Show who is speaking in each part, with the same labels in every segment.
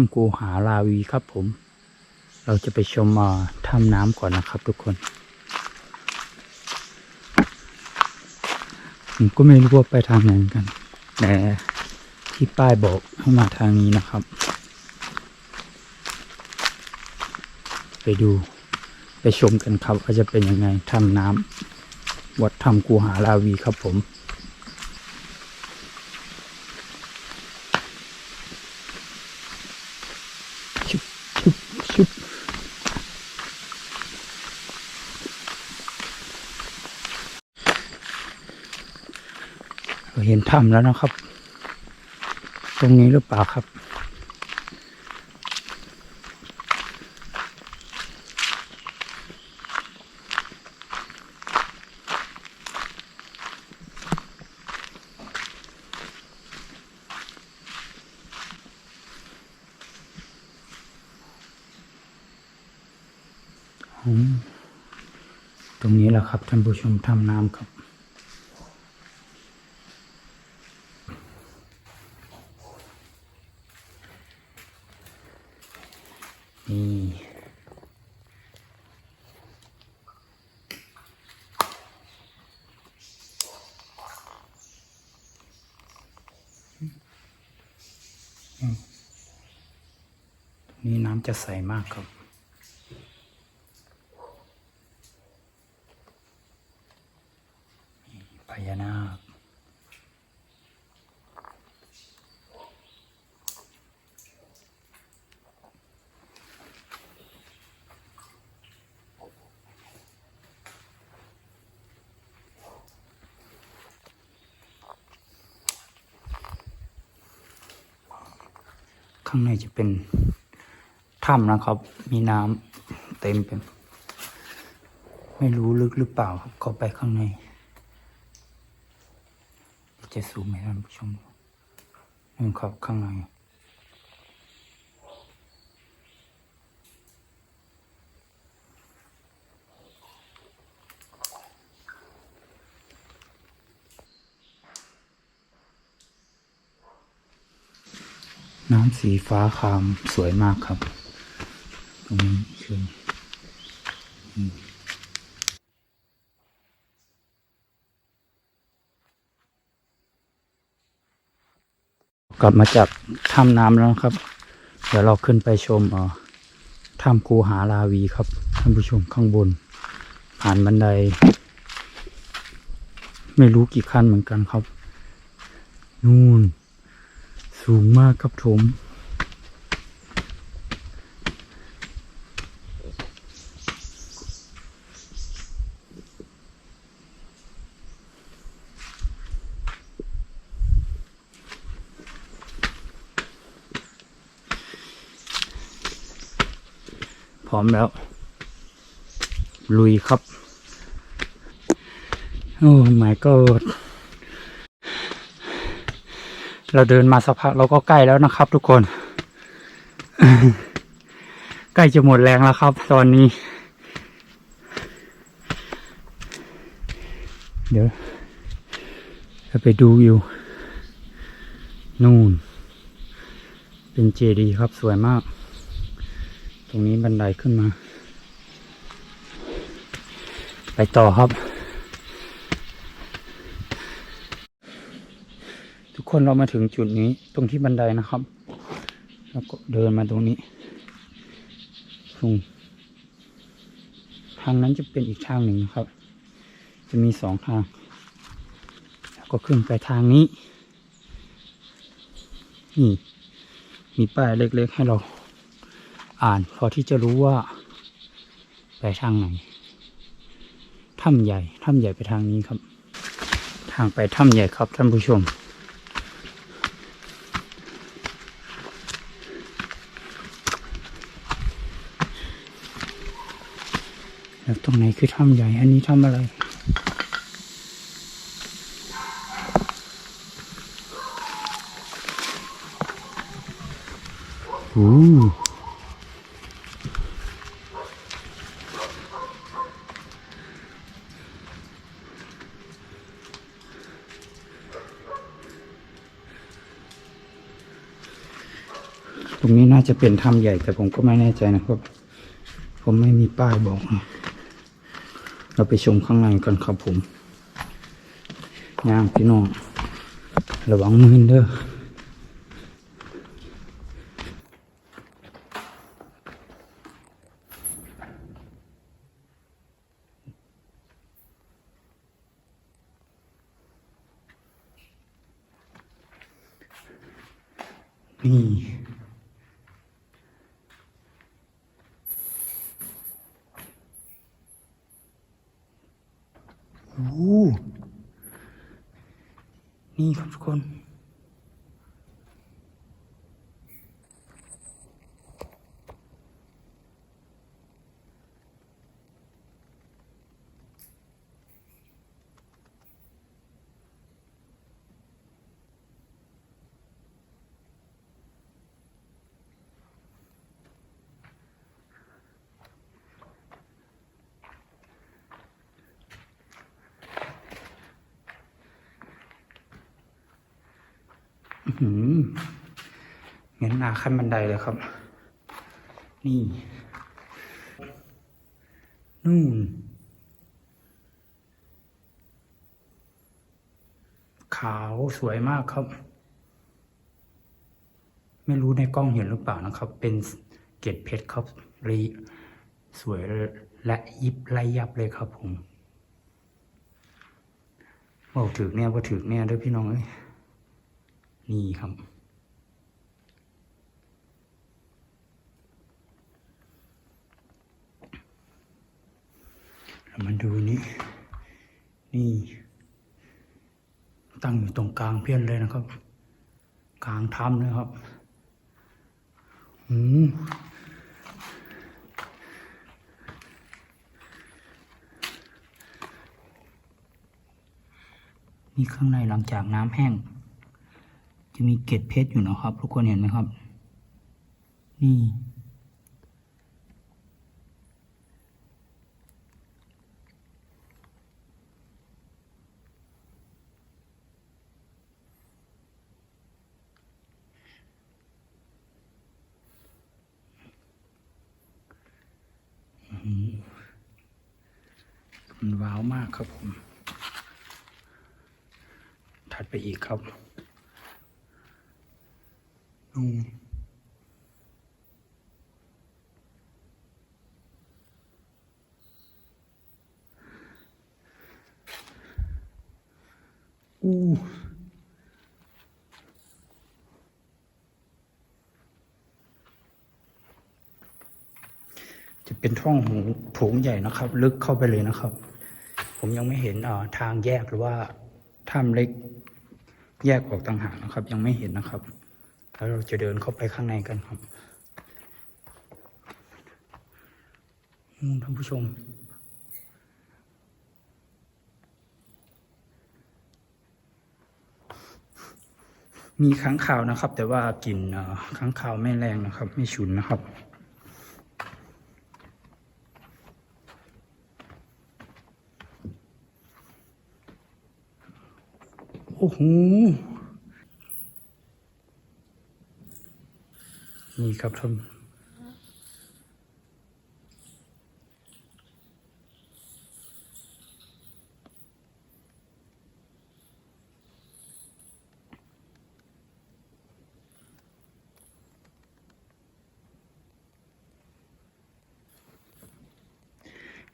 Speaker 1: ถ้ำกูหาลาวีครับผม เราจะไปชมอ่อถ้ำน้ำก่อนนะครับทุกคนผมก็ไม่รู้ว่าไปทางไหนเหมือนกัน แต่ที่ป้ายบอกให้มาทางนี้นะครับ ไปดูไปชมกันครับว่าจะเป็นยังไงถ้ำน้ำวัดถ้ำกูหาลาวีครับผม ชุบชุบชุบ เห็นถ้ำแล้วนะครับ ตรงนี้หรือเปล่าครับ ตรงนี้แหละครับท่านผู้ชมถ้ำน้ำครับ นี่อืมตรงนี้น้ำ จะใสมากครับ พญานาคข้างในจะเป็น ถ้ำนะครับ มีน้ำเต็มเป็นไม่รู้ลึกหรือเปล่าครับเข้าไปข้างใน จะสูงไหมท่านผู้ชมนี่ครับข้างในน้ำสีฟ้าคามสวยมากครับ ตรงนี้คืออืมกลับมาจากถ้ำน้ำแล้วนะครับ เดี๋ยวเราขึ้นไปชมถ้ำคูหาลาวีครับท่านผู้ชมข้างบน ผ่านบันได ไม่รู้กี่ขั้นเหมือนกันครับ นู่น สูงมากครับผม พร้อมแล้ว ลุยครับ โอ้ my god เราเดินมาสักพักเราก็ใกล้แล้วนะครับ ทุกคน ใกล้จะหมดแรงแล้วครับ ตอนนี้ เดี๋ยวเราไปดูวิวนู่น เป็นเจดีย์ครับสวยมาก ตรงนี้บันไดขึ้นมา ไปต่อครับ ทุกคนเรามาถึงจุดนี้ตรงที่บันไดนะครับ แล้วก็เดินมาตรงนี้ตรงทางนั้นจะเป็นอีกทางหนึ่งนะครับ จะมีสองทาง แล้วก็ขึ้นไปทางนี้ นี่ มีป้ายเล็กๆให้เรา อ่านพอที่จะรู้ว่า ไปทางไหนถ้ำใหญ่ถ้ำใหญ่ไปทางนี้ครับ ทางไปถ้ำใหญ่ครับท่านผู้ชม แล้วตรงไหนคือถ้ำใหญ่อันนี้ถ้ำอะไร โอ้ ตรงนี้น่า จะเป็นถ้ำใหญ่แต่ผมก็ไม่แน่ใจนะครับ ผมไม่มีป้ายบอกนะเราไปชมข้างในกันครับผมย่างพี่น้องระวังมือเด้อนี่ โอ้โห นี่ครับทุกคน เงี้ยหนาขั้นบันไดเลยครับ นี่ นู่น ขาวสวยมากครับ ไม่รู้ในกล้องเห็นหรือเปล่านะครับ เป็นเกล็ดเพชรครับรีสวยและยิบรยับเลยครับผมบอกถึกเนี่ยว่าถึกเนี่ยเด้วยพี่น้องเอ้ย นี่ครับ มาดูนี่นี่ ตั้งอยู่ตรงกลางเพี้ยนเลยนะครับ กลางถ้ำเลยครับอืมนี่ข้างในหลังจากน้ำแห้ง จะมีเกล็ดเพชรอยู่นะครับ ทุกคนเห็นไหมครับ นี่ มันว้าวมากครับผม ถัดไปอีกครับ นู่นอู้จะเป็นท่องหูโถงใหญ่นะครับ ลึกเข้าไปเลยนะครับ ผมยังไม่เห็นทางแยกหรือว่าถ้ำเล็กแยกออกต่างหากนะครับ ยังไม่เห็นนะครับ แล้วเราจะเดินเข้าไปข้างในกันครับท่านผู้ชม มีค้างคาวนะครับ แต่ว่ากลิ่นเอ่อค้างคาวไม่แรงนะครับ ไม่ฉุนนะครับโอ้โห นี่ครับท่าน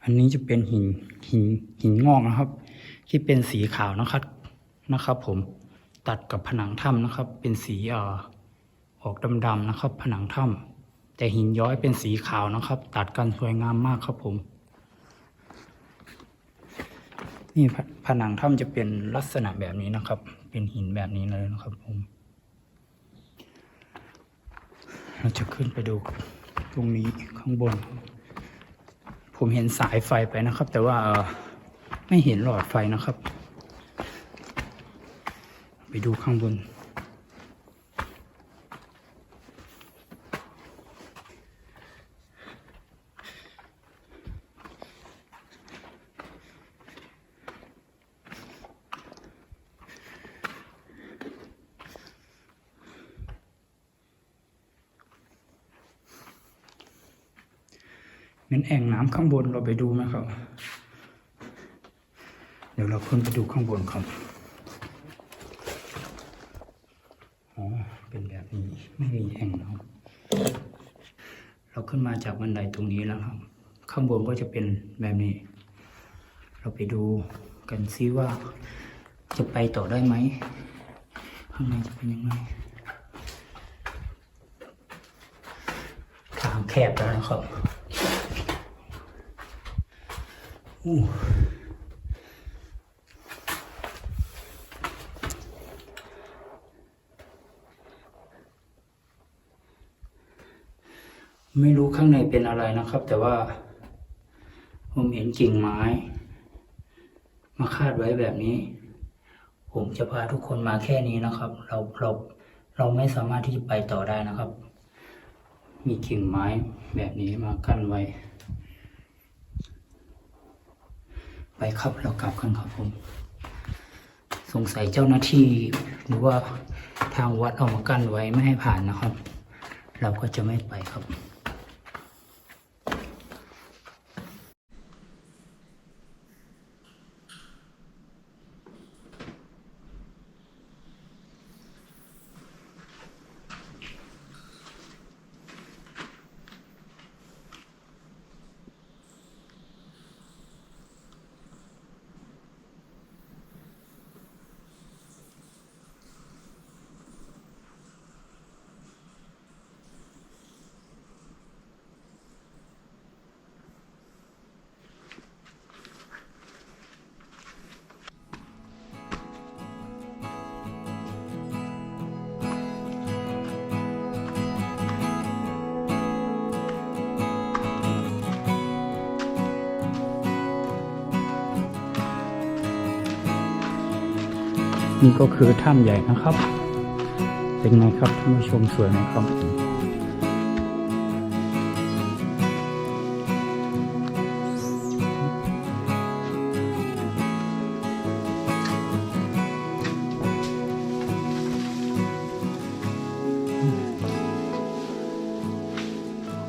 Speaker 1: อันนี้จะเป็นหินหินหินงอกนะครับ ที่เป็นสีขาวนะครับนะครับ ผมตัดกับผนังถ้ำนะครับ เป็นสีเอ่อ ออกดำๆนะครับ ผนังถ้ำแต่หินย้อยเป็นสีขาวนะครับ ตัดกันสวยงามมากครับผม นี่ผนังถ้ำจะเป็นลักษณะแบบนี้นะครับ เป็นหินแบบนี้เลยนะครับผม เราจะขึ้นไปดูตรงนี้ข้างบน ผมเห็นสายไฟไปนะครับ แต่ว่าเออไม่เห็นหลอดไฟนะครับ ไปดูข้างบน เป็นแอ่งน้ำข้างบนเราไปดูไหมครับ เดี๋ยวเราขึ้นไปดูข้างบนครับอ๋อเป็นแบบนี้ไม่มีแอ่งน้ำเราขึ้นมาจากบันไดตรงนี้แล้วครับ ข้างบนก็จะเป็นแบบนี้ เราไปดูกันซิว่าจะไปต่อได้ไหมข้างในจะเป็นยังไงทางแคบแล้วนะครับอู้ ไม่รู้ข้างในเป็นอะไรนะครับ แต่ว่า ผมเห็นกิ่งไม้ มาคาดไว้แบบนี้ ผมจะพาทุกคนมาแค่นี้นะครับ เราเราเราไม่สามารถที่จะไปต่อได้นะครับ มีกิ่งไม้แบบนี้มากั้นไว้ ไปครับเรากลับกันครับผม สงสัยเจ้าหน้าที่หรือว่าทางวัดเอามากั้นไว้ไม่ให้ผ่านนะครับ เราก็จะไม่ไปครับ นี่ก็คือถ้ำใหญ่นะครับ เป็นไงครับท่านผู้ชมสวยไหมครับ